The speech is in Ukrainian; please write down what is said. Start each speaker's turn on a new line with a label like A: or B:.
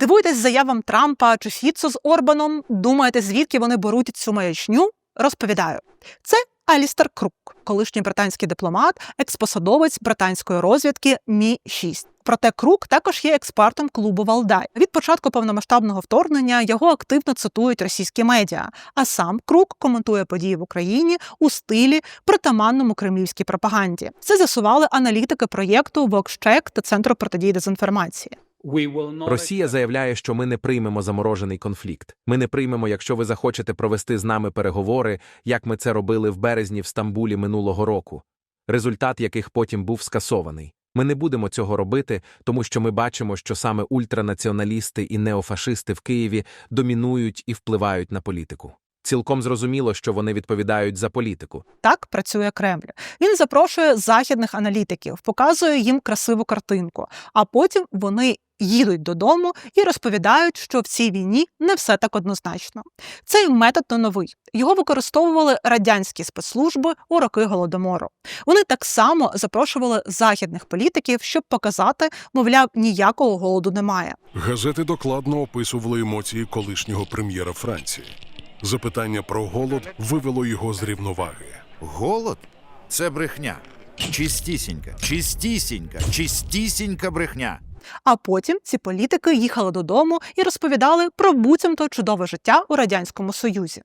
A: Дивуєтесь заявам Трампа чи Фіцо з Орбаном? Думаєте, звідки вони беруть цю маячню? Розповідаю. Це Алістер Крук, колишній британський дипломат, експосадовець британської розвідки Мі 6 Проте Крук також є експертом клубу Валдай. Від початку повномасштабного вторгнення його активно цитують російські медіа. А сам Крук коментує події в Україні у стилі притаманному кремлівській пропаганді. Це з'ясували аналітики проєкту VoxCheck та центру протидії дезінформації.
B: Росія заявляє, що ми не приймемо заморожений конфлікт. Ми не приймемо, якщо ви захочете провести з нами переговори, як ми це робили в березні в Стамбулі минулого року, результат яких потім був скасований. Ми не будемо цього робити, тому що ми бачимо, що саме ультранаціоналісти і неофашисти в Києві домінують і впливають на політику. Цілком зрозуміло, що вони відповідають за політику.
A: Так працює Кремль. Він запрошує західних аналітиків, показує їм красиву картинку, а потім вони їдуть додому і розповідають, що в цій війні не все так однозначно. Цей метод не новий. Його використовували радянські спецслужби у роки голодомору. Вони так само запрошували західних політиків, щоб показати, мовляв, ніякого голоду немає.
C: Газети докладно описували емоції колишнього прем'єра Франції. Запитання про голод вивело його з рівноваги.
D: Голод це брехня. Чистісінька, чистісінька, чистісінька брехня.
A: А потім ці політики їхали додому і розповідали про буцімто чудове життя у радянському союзі.